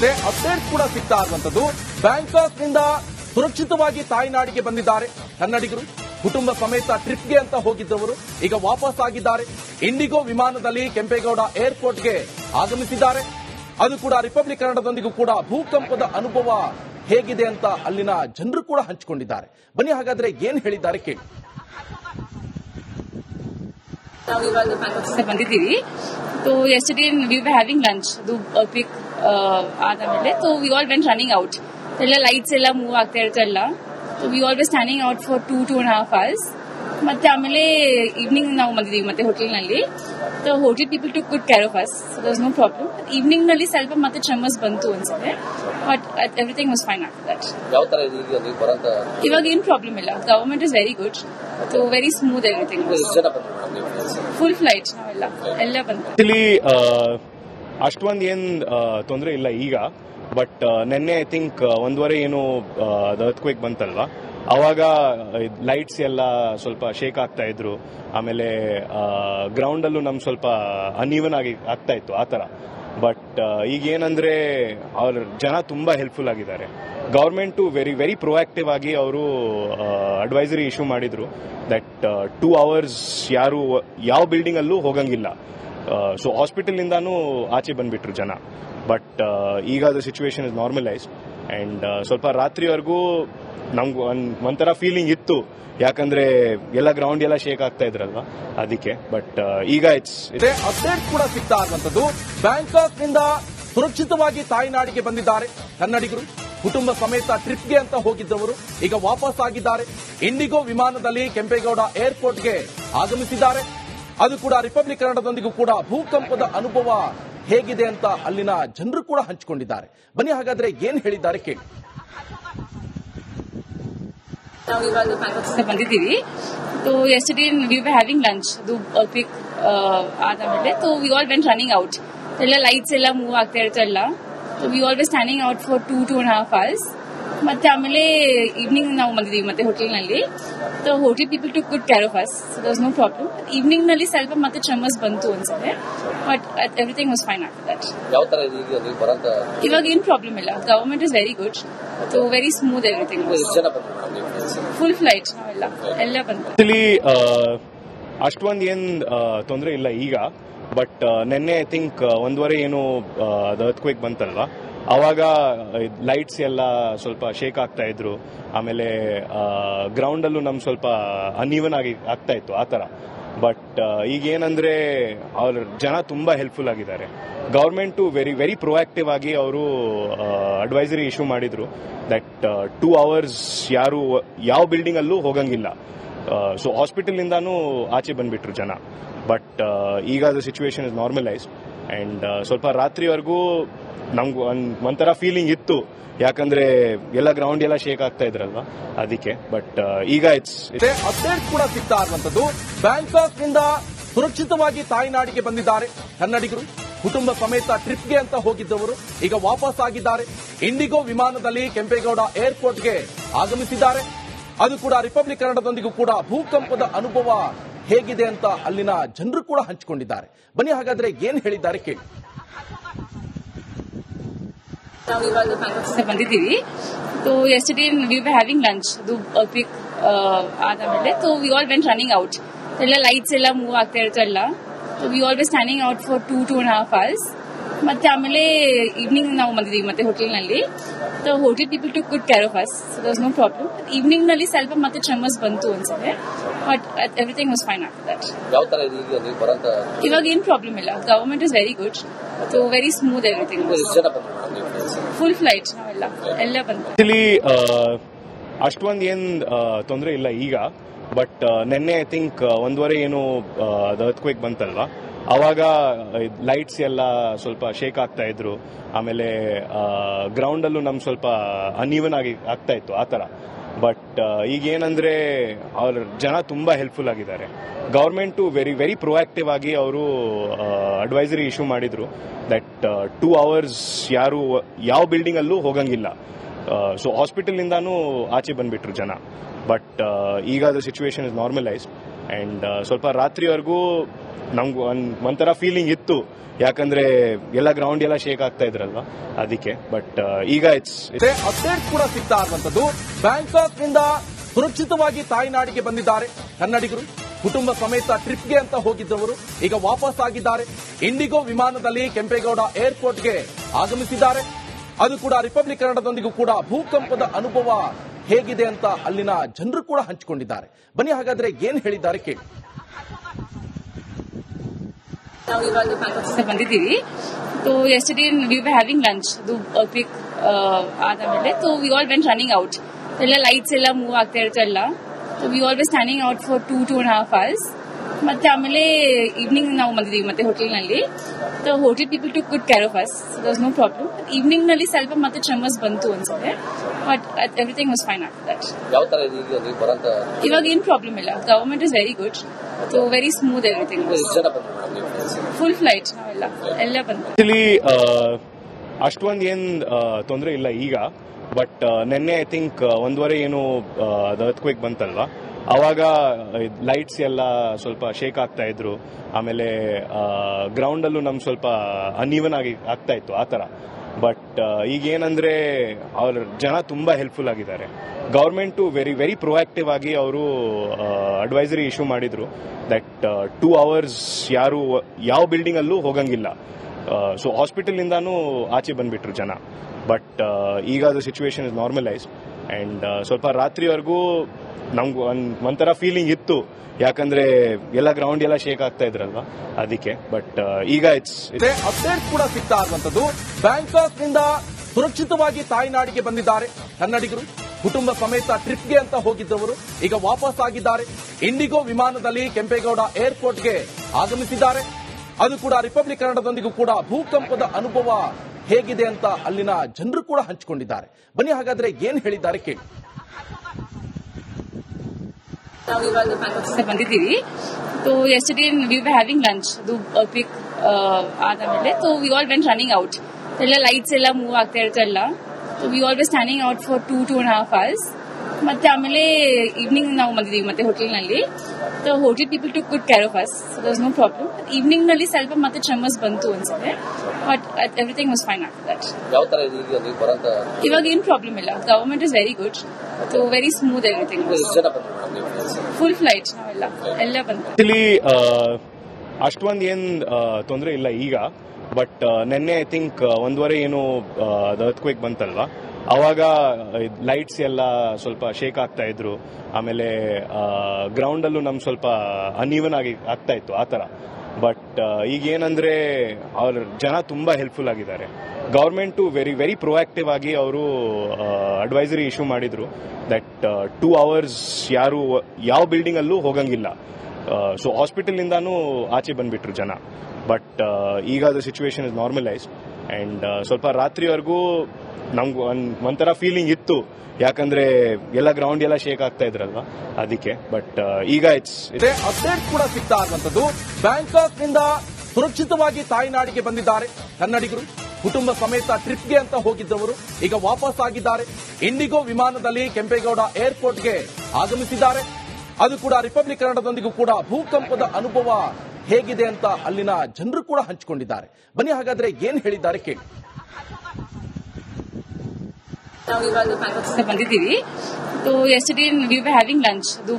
Update ಕೂಡ ಸಿಗ್ತಾ ಇರುವಂತದ್ದು ಬ್ಯಾಂಕಾಕ್ನಿಂದ ಸುರಕ್ಷಿತವಾಗಿ ತಾಯ್ನಾಡಿಗೆ ಬಂದಿದ್ದಾರೆ. ಕನ್ನಡಿಗರು, ಕುಟುಂಬ ಸಮೇತ ಟ್ರಿಪ್ಗೆ ಅಂತ ಹೋಗಿದ್ದವರು ಈಗ ವಾಪಸ್ ಆಗಿದ್ದಾರೆ. ಇಂಡಿಗೋ ವಿಮಾನದಲ್ಲಿ ಕೆಂಪೇಗೌಡ ಏರ್ಪೋರ್ಟ್ಗೆ ಆಗಮಿಸಿದ್ದಾರೆ. ಅದು ಕೂಡ ರಿಪಬ್ಲಿಕ್ ಕನ್ನಡದೊಂದಿಗೂ ಕೂಡ ಭೂಕಂಪದ ಅನುಭವ ಹೇಗಿದೆ ಅಂತ ಅಲ್ಲಿನ ಜನರು ಕೂಡ ಹಂಚಿಕೊಂಡಿದ್ದಾರೆ. ಬನ್ನಿ ಹಾಗಾದ್ರೆ ಏನ್ ಹೇಳಿದ್ದಾರೆ ಕೇಳಿ. ನಾವು ಇವಾಗ ಬಂದಿದ್ದೀವಿ. ಹ್ಯಾವಿಂಗ್ ಲಂಚ್ ಅದು ಪಿಕ್ ಆದಮೇಲೆ so we all went running out ಎಲ್ಲ ಲೈಟ್ಸ್ ಎಲ್ಲ ಮೂವ್ ಆಗ್ತಾ ಇರುತ್ತೆ ಎಲ್ಲ so we all standing out for two two and half hours ಮತ್ತೆ ಆಮೇಲೆ ಈವ್ನಿಂಗ್ ನಾವು ಬಂದಿದ್ದೀವಿ ಮತ್ತೆ ಹೋಟೆಲ್ನಲ್ಲಿ so hotel people to good care of us so thus no problem ಈವ್ನಿಂಗ್ನಲ್ಲಿ ಸ್ವಲ್ಪ ಮತ್ತೆ ಟ್ರೆಮರ್ಸ್ ಬಂತು ಅನ್ಸುತ್ತೆ. But everything was fine after that ಇವಾಗ ಏನು ಪ್ರಾಬ್ಲಮ್ ಇಲ್ಲ. Government is very good so very smooth everything full flight ನಾವೆಲ್ಲ. ಎಲ್ಲ ಬಂತು. ಅಷ್ಟೊಂದು ಏನು ತೊಂದರೆ ಇಲ್ಲ ಈಗ, ಬಟ್ ನಿನ್ನೆ ಐ ಥಿಂಕ್ ಒಂದೂವರೆ ಏನು ಕ್ವಿಕ್ ಬಂತಲ್ವಾ? ಅವಾಗ ಲೈಟ್ಸ್ ಎಲ್ಲ ಸ್ವಲ್ಪ ಶೇಕ್ ಆಗ್ತಾ ಇದ್ರು. ಆಮೇಲೆ ಗ್ರೌಂಡ್ ನಮ್ಗೆ ನಮ್ ಸ್ವಲ್ಪ ಅನ್ಇವನ್ ಆಗಿ, ಆಗ್ತಾ ಇತ್ತು, ಆ ಥರ. ಬಟ್ ಈಗ ಏನಂದ್ರೆ, ಅವ್ರ ಜನ ತುಂಬಾ ಹೆಲ್ಪ್ಫುಲ್ ಆಗಿದ್ದಾರೆ. ಗೌರ್ಮೆಂಟು ವೆರಿ ವೆರಿ ಪ್ರೊಆಕ್ಟಿವ್ ಆಗಿ ಅವರು ಅಡ್ವೈಸರಿ ಇಶ್ಯೂ ಮಾಡಿದ್ರು ದಟ್ ಟೂ ಅವರ್ಸ್ ಯಾರು, ಯಾವ ಬಿಲ್ಡಿಂಗ್ ಅಲ್ಲೂ ಹೋಗಂಗಿಲ್ಲ. ಸೊ ಹಾಸ್ಪಿಟಲ್ ಇಂದಾನು ಆಚೆ ಬಂದ್ಬಿಟ್ರು ಜನ. ಬಟ್ ಈಗ ಅದು ಸಿಚುವೇಶನ್ ಇಸ್ ನಾರ್ಮಲೈಸ್ಡ್ ಅಂಡ್ ಸ್ವಲ್ಪ ರಾತ್ರಿವರೆಗೂ ನಮ್ಗೆ ಒಂದ್, ಒಂಥರ ಫೀಲಿಂಗ್ ಇತ್ತು. ಯಾಕಂದ್ರೆ ಎಲ್ಲ ಗ್ರೌಂಡ್ ಎಲ್ಲ ಶೇಕ್ ಆಗ್ತಾ ಇದ್ರಲ್ವಾ? ಅದಕ್ಕೆ. ಬಟ್ ಈಗ ಇಟ್ಸ್ ಅಪ್ಡೇಟ್ ಕೂಡ ಸಿಗ್ತಾ ಇರುವಂತದ್ದು ಬ್ಯಾಂಕಾಕ್ನಿಂದ ಸುರಕ್ಷಿತವಾಗಿ ತಾಯ್ನಾಡಿಗೆ ಬಂದಿದ್ದಾರೆ ಕನ್ನಡಿಗರು. ಕುಟುಂಬ ಸಮೇತ ಟ್ರಿಪ್ಗೆ ಅಂತ ಹೋಗಿದ್ದವರು ಈಗ ವಾಪಸ್ ಆಗಿದ್ದಾರೆ ಇಂಡಿಗೋ ವಿಮಾನದಲ್ಲಿ ಕೆಂಪೇಗೌಡ ಏರ್ಪೋರ್ಟ್ಗೆ ಆಗಮಿಸಿದ್ದಾರೆ. ಅದು ಕೂಡ ರಿಪಬ್ಲಿಕ್ ಕನ್ನಡದೊಂದಿಗೂ ಕೂಡ ಭೂಕಂಪದ ಅನುಭವ ಹೇಗಿದೆ ಅಂತ ಅಲ್ಲಿನ ಜನರು ಕೂಡ ಹಂಚಿಕೊಂಡಿದ್ದಾರೆ. ಬನ್ನಿ ಹಾಗಾದ್ರೆ ಏನ್ ಹೇಳಿದ್ದಾರೆ ಕೇಳಿ. ನಾವು ಬಂದಿದ್ದೀವಿ. Yesterday we were having lunch pick ಆದಮೇಲೆ to we all running out ಎಲ್ಲ ಲೈಟ್ಸ್ ಎಲ್ಲ ಮೂವ್ ಆಗ್ತಾ ಇರ್ತಾ so we all were standing out for two two and half hours ಮತ್ತೆ ಆಮೇಲೆ ಈವ್ನಿಂಗ್ ನಾವು ಬಂದಿದ್ದೀವಿ ಮತ್ತೆ ಹೋಟೆಲ್ನಲ್ಲಿ so hotel people to good care of us thus no problem ಈವ್ನಿಂಗ್ನಲ್ಲಿ ಸ್ವಲ್ಪ ಮತ್ತೆ ಚಮಸ್ ಬಂತು ಅನ್ಸುತ್ತೆ but everything was fine after that ಇವಾಗ ಏನು ಪ್ರಾಬ್ಲಮ್ ಇಲ್ಲ. Government is very good so very smooth everything? Full flight ನಾವೆಲ್ಲ ಎಲ್ಲ ಬಂತು. ಅಷ್ಟೊಂದು ಏನ್ ತೊಂದರೆ ಇಲ್ಲ ಈಗ ಬಟ್ ನಿನ್ನೆ ಐ ಥಿಂಕ್ ಒಂದೂವರೆ ಏನು ಅರ್ತ್ಕ್ವೇಕ್ ಬಂತಲ್ವಾ? ಅವಾಗ ಲೈಟ್ಸ್ ಎಲ್ಲ ಸ್ವಲ್ಪ ಶೇಕ್ ಆಗ್ತಾ ಇದ್ರು. ಆಮೇಲೆ ಗ್ರೌಂಡ್ ನಮ್ಗೆ ನಮ್ ಸ್ವಲ್ಪ ಅನ್ಇವನ್ ಆಗಿ ಆಗ್ತಾ ಇತ್ತು, ಆ ಥರ. ಬಟ್ ಈಗ ಏನಂದ್ರೆ ಅವ್ರ ಜನ ತುಂಬಾ ಹೆಲ್ಪ್ಫುಲ್ ಆಗಿದ್ದಾರೆ. ಗೌರ್ಮೆಂಟು ವೆರಿ ವೆರಿ ಪ್ರೊಆಕ್ಟಿವ್ ಆಗಿ ಅವರು ಅಡ್ವೈಸರಿ ಇಶ್ಯೂ ಮಾಡಿದ್ರು ದಟ್ ಟೂ ಅವರ್ಸ್ ಯಾರು, ಯಾವ ಬಿಲ್ಡಿಂಗ್ ಅಲ್ಲೂ ಹೋಗಂಗಿಲ್ಲ. ಸೊ ಹಾಸ್ಪಿಟಲ್ ಇಂದಾನು ಆಚೆ ಬಂದ್ಬಿಟ್ರು ಜನ. ಬಟ್ ಈಗ ಸಿಚುವೇಶನ್ ಇಸ್ ನಾರ್ಮಲೈಸ್ಡ್ ಅಂಡ್ ಸ್ವಲ್ಪ ರಾತ್ರಿವರೆಗೂ ನಮ್ಗೆ ಒಂದ್, ಒಂಥರ ಫೀಲಿಂಗ್ ಇತ್ತು. ಯಾಕಂದ್ರೆ ಎಲ್ಲ ಗ್ರೌಂಡ್ ಎಲ್ಲ ಶೇಕ್ ಆಗ್ತಾ ಇದ್ರಲ್ವಾ? ಅದಕ್ಕೆ. ಬಟ್ ಈಗ ಇಟ್ಸ್ ಅಪ್ಡೇಟ್ ಕೂಡ ಸಿಗ್ತಾ ಇರುವಂತದ್ದು ಬ್ಯಾಂಕಾಕ್ನಿಂದ ಸುರಕ್ಷಿತವಾಗಿ ತಾಯ್ನಾಡಿಗೆ ಬಂದಿದ್ದಾರೆ ಕನ್ನಡಿಗರು. ಕುಟುಂಬ ಸಮೇತ ಟ್ರಿಪ್ಗೆ ಅಂತ ಹೋಗಿದ್ದವರು ಈಗ ವಾಪಸ್ ಆಗಿದ್ದಾರೆ. ಇಂಡಿಗೋ ವಿಮಾನದಲ್ಲಿ ಕೆಂಪೇಗೌಡ ಏರ್ಪೋರ್ಟ್ಗೆ ಆಗಮಿಸಿದ್ದಾರೆ. ಅದು ಕೂಡ ರಿಪಬ್ಲಿಕ್ ಕನ್ನಡದೊಂದಿಗೂ ಕೂಡ ಭೂಕಂಪದ ಅನುಭವ ಹೇಗಿದೆ ಅಂತ ಅಲ್ಲಿನ ಜನರು ಕೂಡ ಹಂಚಿಕೊಂಡಿದ್ದಾರೆ. ಬನ್ನಿ ಹಾಗಾದ್ರೆ ಏನ್ ಹೇಳಿದ್ದಾರೆ ಕೇಳಿ. ಬಂದಿದ್ದೀವಿ. So yesterday we were having lunch ಅದು ಪಿಕ್ ಆದಮೇಲೆ so we all went running out ಎಲ್ಲ ಲೈಟ್ಸ್ ಎಲ್ಲ ಮೂವ್ ಆಗ್ತಾ ಇರ್ತು ಎಲ್ಲ so we all were standing out for two two and half hours ಮತ್ತೆ ಆಮೇಲೆ ಈವ್ನಿಂಗ್ ನಾವು ಬಂದಿದ್ದೀವಿ, ಮತ್ತೆ ಹೋಟೆಲ್ನಲ್ಲಿ so hotel people to good care of us so thus no problem ಈವ್ನಿಂಗ್ನಲ್ಲಿ ಸ್ವಲ್ಪ ಮತ್ತೆ ಟ್ರೆಮರ್ಸ್ ಬಂತು ಅನ್ಸುತ್ತೆ but everything was fine after that ಯಾವ ತರ ಇವಾಗ ಏನ್ ಪ್ರಾಬ್ಲಮ್ ಇಲ್ಲ government is very good so very smooth everything? Full flight ನಾವೆಲ್ಲ ಎಲ್ಲ ಬಂತು ಆಕ್ಚುಲಿ ಅಷ್ಟೊಂದು ಏನ್ ತೊಂದರೆ ಇಲ್ಲ ಈಗ. ಬಟ್ ನಿನ್ನೆ ಐ ಥಿಂಕ್ ಒಂದೂವರೆ ಏನು ಅರ್ತ್ಕ್ವೇಕ್ ಬಂತಲ್ವಾ? ಅವಾಗ ಲೈಟ್ಸ್ ಎಲ್ಲ ಸ್ವಲ್ಪ ಶೇಕ್ ಆಗ್ತಾ ಇದ್ರು. ಆಮೇಲೆ ಗ್ರೌಂಡ್ ಅಲ್ಲೂ ನಮ್ ಸ್ವಲ್ಪ ಅನ್ಇವನ್ ಆಗಿ ಆಗ್ತಾ ಇತ್ತು, ಆ ತರ ಬಟ್ ಈಗ ಏನಂದ್ರೆ ಅವ್ರ ಜನ ತುಂಬಾ ಹೆಲ್ಪ್ಫುಲ್ ಆಗಿದ್ದಾರೆ. ಗೌರ್ಮೆಂಟು ವೆರಿ ವೆರಿ ಪ್ರೊಆಕ್ಟಿವ್ ಆಗಿ ಅವರು ಅಡ್ವೈಸರಿ ಇಶ್ಯೂ ಮಾಡಿದ್ರು ದಟ್ ಟೂ ಅವರ್ಸ್ ಯಾರು, ಯಾವ ಬಿಲ್ಡಿಂಗ್ ಅಲ್ಲೂ ಹೋಗಂಗಿಲ್ಲ. ಸೊ ಹಾಸ್ಪಿಟಲ್ ಆಚೆ ಬಂದ್ಬಿಟ್ರು ಜನ. ಬಟ್ ಈಗ ಸಿಚುವೇಶನ್ ಇಸ್ ನಾರ್ಮಲೈಸ್ಡ್ ಅಂಡ್ ಸ್ವಲ್ಪ ರಾತ್ರಿವರೆಗೂ ನಮ್ಗೆ ಒಂದು ಒಂಥರ ಫೀಲಿಂಗ್ ಇತ್ತು. ಯಾಕಂದ್ರೆ ಎಲ್ಲ ಗ್ರೌಂಡ್ ಎಲ್ಲ ಶೇಕ್ ಆಗ್ತಾ ಇದ್ರಲ್ವಾ? ಅದಕ್ಕೆ. ಬಟ್ ಈಗ ಇಟ್ಸ್ ಅಪ್ಡೇಟ್ ಕೂಡ ಸಿಗ್ತಾ ಇರುವಂತದ್ದು ಬ್ಯಾಂಕಾಕ್ನಿಂದ ಸುರಕ್ಷಿತವಾಗಿ ತಾಯ್ನಾಡಿಗೆ ಬಂದಿದ್ದಾರೆ. ಕನ್ನಡಿಗರು, ಕುಟುಂಬ ಸಮೇತ ಟ್ರಿಪ್ಗೆ ಅಂತ ಹೋಗಿದ್ದವರು ಈಗ ವಾಪಸ್ ಆಗಿದ್ದಾರೆ. ಇಂಡಿಗೋ ವಿಮಾನದಲ್ಲಿ ಕೆಂಪೇಗೌಡ ಏರ್ಪೋರ್ಟ್ಗೆ ಆಗಮಿಸಿದ್ದಾರೆ. ಅದು ಕೂಡ ರಿಪಬ್ಲಿಕ್ ಕನ್ನಡದೊಂದಿಗೂ ಕೂಡ ಭೂಕಂಪದ ಅನುಭವ ಹೇಗಿದೆ ಅಂತ ಅಲ್ಲಿನ ಜನರು ಕೂಡ ಹಂಚಿಕೊಂಡಿದ್ದಾರೆ. ಬನ್ನಿ ಹಾಗಾದ್ರೆ ಏನ್ ಹೇಳಿದ್ದಾರೆ ಕೇಳಿ. ನಾವು ಬಂದಿದ್ದೀವಿ. So yesterday we were having lunch ಅದು ಕ್ವಿಕ್ ಆದಮೇಲೆ so we all went running out ಎಲ್ಲ ಲೈಟ್ಸ್ ಎಲ್ಲ ಮೂವ್ ಆಗ್ತಾ ಇರ್ತು ಎಲ್ಲ so we all were standing out for two two and half hours ಮತ್ತೆ ಆಮೇಲೆ ಈವ್ನಿಂಗ್ ನಾವು ಬಂದಿದ್ದೀವಿ ಮತ್ತೆ ಹೋಟೆಲ್ನಲ್ಲಿ so hotel people to good care of us thus no problem ಈವ್ನಿಂಗ್ನಲ್ಲಿ ಸ್ವಲ್ಪ ಮತ್ತೆ ಚಮಸ್ ಬಂತು ಅನ್ಸುತ್ತೆ. But everything was fine after that ಯಾವ ತರ ಇದೆ ಈಗ ಬರಂತ ಇವಾಗ ಏನ್ ಪ್ರಾಬ್ಲಮ್ ಇಲ್ಲ. Government is very good so very smooth everything full flight ನಾವೆಲ್ಲ. ಎಲ್ಲ ಬಂದು ಆಕ್ಚುಲಿ ಅಷ್ಟೊಂದು ಏನ್ ತೊಂದರೆ ಇಲ್ಲ ಈಗ. ಬಟ್ ನಿನ್ನೆ ಐ ಥಿಂಕ್ ಒಂದೂವರೆ ಏನು ಕ್ವಿಕ್ ಬಂತಲ್ವಾ? ಅವಾಗ ಲೈಟ್ಸ್ ಎಲ್ಲ ಸ್ವಲ್ಪ ಶೇಕ್ ಆಗ್ತಾ ಇದ್ರು. ಆಮೇಲೆ ಗ್ರೌಂಡ್ ನಮ್ಗೆ ನಮ್ ಸ್ವಲ್ಪ ಅನ್ಇವನ್ ಆಗಿ ಆಗ್ತಾ ಇತ್ತು, ಆ ಥರ. ಬಟ್ ಈಗ ಏನಂದ್ರೆ ಅವ್ರ ಜನ ತುಂಬಾ ಹೆಲ್ಪ್ಫುಲ್ ಆಗಿದ್ದಾರೆ. ಗೌರ್ಮೆಂಟು ವೆರಿ ವೆರಿ ಪ್ರೊಆಕ್ಟಿವ್ ಆಗಿ ಅವರು ಅಡ್ವೈಸರಿ ಇಶ್ಯೂ ಮಾಡಿದ್ರು ದಟ್ ಟೂ ಅವರ್ಸ್ ಯಾರು, ಯಾವ ಬಿಲ್ಡಿಂಗ್ ಅಲ್ಲೂ ಹೋಗಂಗಿಲ್ಲ. ಸೊ ಹಾಸ್ಪಿಟಲ್ ಇಂದಾನು ಆಚೆ ಬಂದ್ಬಿಟ್ರು ಜನ. ಬಟ್ ಈಗ ಅದು ಸಿಚುವೇಶನ್ ಇಸ್ ನಾರ್ಮಲೈಸ್ ಅಂಡ್ ಸ್ವಲ್ಪ ರಾತ್ರಿವರೆಗೂ ನಮ್ಗೆ ಒಂದು, ಒಂಥರ ಫೀಲಿಂಗ್ ಇತ್ತು. ಯಾಕಂದ್ರೆ ಎಲ್ಲ ಗ್ರೌಂಡ್ ಎಲ್ಲ ಶೇಕ್ ಆಗ್ತಾ ಇದ್ರಲ್ವಾ? ಅದಕ್ಕೆ. ಬಟ್ ಈಗ ಇಟ್ಸ್ ಅಪ್ಡೇಟ್ ಕೂಡ ಸಿಗ್ತಾ ಇರುವಂತದ್ದು. ಬ್ಯಾಂಕಾಕ್ನಿಂದ ಸುರಕ್ಷಿತವಾಗಿ ತಾಯ್ನಾಡಿಗೆ ಬಂದಿದ್ದಾರೆ. ಕನ್ನಡಿಗರು, ಕುಟುಂಬ ಸಮೇತ ಟ್ರಿಪ್ಗೆ ಅಂತ ಹೋಗಿದ್ದವರು ಈಗ ವಾಪಸ್ ಆಗಿದ್ದಾರೆ. ಇಂಡಿಗೋ ವಿಮಾನದಲ್ಲಿ ಕೆಂಪೇಗೌಡ ಏರ್ಪೋರ್ಟ್ಗೆ ಆಗಮಿಸಿದ್ದಾರೆ. ಅದು ಕೂಡ ರಿಪಬ್ಲಿಕ್ ಕನ್ನಡದೊಂದಿಗೂ ಕೂಡ ಭೂಕಂಪದ ಅನುಭವ ಹೇಗಿದೆ ಅಂತ ಅಲ್ಲಿನ ಜನರು ಕೂಡ ಹಂಚಿಕೊಂಡಿದ್ದಾರೆ. ಬನ್ನಿ ಹಾಗಾದ್ರೆ ಏನ್ ಹೇಳಿದ್ದಾರೆ ಕೇಳಿ. ನಾವು ಬಂದಿದ್ದೀವಿ. So yesterday we were having lunch ಅದು ಕ್ವಿಕ್ ಆದಮೇಲೆ so we all went running out ಎಲ್ಲ ಲೈಟ್ಸ್ ಎಲ್ಲ ಮೂವ್ ಆಗ್ತಾ ಇರ್ತು ಎಲ್ಲ so we all were standing out for two two and half hours ಮತ್ತೆ ಆಮೇಲೆ ಈವ್ನಿಂಗ್ ನಾವು ಬಂದಿದ್ದೀವಿ, ಮತ್ತೆ ಹೋಟೆಲ್ನಲ್ಲಿ so hotel people to good care of us thus no problem ಈವ್ನಿಂಗ್ನಲ್ಲಿ ಸ್ವಲ್ಪ ಮತ್ತೆ ಚಮಸ್ ಬಂತು ಅನ್ಸುತ್ತೆ. But everything was fine after that ಯಾವ ತರ ಇವಾಗ ಏನ್ ಪ್ರಾಬ್ಲಮ್ ಇಲ್ಲ. Government is very good so very smooth everything full flight ನಾವೆಲ್ಲ. ಎಲ್ಲ ಬಂತು. ಆಕ್ಚುಲಿ ಅಷ್ಟೊಂದು ಏನ್ ತೊಂದರೆ ಇಲ್ಲ ಈಗ. ಬಟ್ ನಿನ್ನೆ ಐ ಥಿಂಕ್ ಒಂದೂವರೆ ಏನು ಕ್ವಿಕ್ ಬಂತಲ್ವಾ? ಅವಾಗ ಲೈಟ್ಸ್ ಎಲ್ಲ ಸ್ವಲ್ಪ ಶೇಕ್ ಆಗ್ತಾ ಇದ್ರು. ಆಮೇಲೆ ಗ್ರೌಂಡ್ ಅಲ್ಲೂ ನಮ್ ಸ್ವಲ್ಪ ಅನ್ಇವನ್ ಆಗಿ, ಆಗ್ತಾ ಇತ್ತು, ಆ ತರ ಬಟ್ ಈಗ ಏನಂದ್ರೆ, ಅವ್ರ ಜನ ತುಂಬಾ ಹೆಲ್ಪ್ಫುಲ್ ಆಗಿದ್ದಾರೆ. ಗೌರ್ಮೆಂಟು ವೆರಿ ವೆರಿ ಪ್ರೊಆಕ್ಟಿವ್ ಆಗಿ ಅವರು ಅಡ್ವೈಸರಿ ಇಶ್ಯೂ ಮಾಡಿದ್ರು ದಟ್ ಟೂ ಅವರ್ಸ್ ಯಾರು, ಯಾವ ಬಿಲ್ಡಿಂಗ್ ಅಲ್ಲೂ ಹೋಗಂಗಿಲ್ಲ. ಸೊ ಹಾಸ್ಪಿಟಲ್ ಇಂದಾನು ಆಚೆ ಬಂದ್ಬಿಟ್ರು ಜನ. ಬಟ್ ಈಗ ಅದು ಸಿಚುವೇಶನ್ ಇಸ್ ನಾರ್ಮಲೈಸ್ಡ್ ಅಂಡ್ ಸ್ವಲ್ಪ ರಾತ್ರಿವರೆಗೂ ನಮ್ಗೆ ಒಂದ್, ಒಂಥರ ಫೀಲಿಂಗ್ ಇತ್ತು. ಯಾಕಂದ್ರೆ ಎಲ್ಲ ಗ್ರೌಂಡ್ ಎಲ್ಲ ಶೇಕ್ ಆಗ್ತಾ ಇದ್ರಲ್ವಾ? ಅದಕ್ಕೆ. ಬಟ್ ಈಗ ಇಟ್ಸ್ ಅಪ್ಡೇಟ್ ಕೂಡ ಸಿಗ್ತಾ ಇರುವಂತದ್ದು ಬ್ಯಾಂಕಾಕ್ನಿಂದ ಸುರಕ್ಷಿತವಾಗಿ ತಾಯ್ನಾಡಿಗೆ ಬಂದಿದ್ದಾರೆ ಕನ್ನಡಿಗರು. ಕುಟುಂಬ ಸಮೇತ ಟ್ರಿಪ್ಗೆ ಅಂತ ಹೋಗಿದ್ದವರು ಈಗ ವಾಪಸ್ ಆಗಿದ್ದಾರೆ. ಇಂಡಿಗೋ ವಿಮಾನದಲ್ಲಿ ಕೆಂಪೇಗೌಡ ಏರ್ಪೋರ್ಟ್ಗೆ ಆಗಮಿಸಿದ್ದಾರೆ. ಅದು ಕೂಡ ರಿಪಬ್ಲಿಕ್ ಕನ್ನಡದೊಂದಿಗೂ ಕೂಡ ಭೂಕಂಪದ ಅನುಭವ ಹೇಗಿದೆ ಅಂತ ಅಲ್ಲಿನ ಜನರು ಕೂಡ ಹಂಚಿಕೊಂಡಿದ್ದಾರೆ. ಬನ್ನಿ ಹಾಗಾದ್ರೆ ಏನ್ ಹೇಳಿದ್ದಾರೆ ಕೇಳಿ. ನಾವು ಇವಾಗ ಬಂದಿದ್ದೀವಿ. Yes yesterday we having lunch ಅದು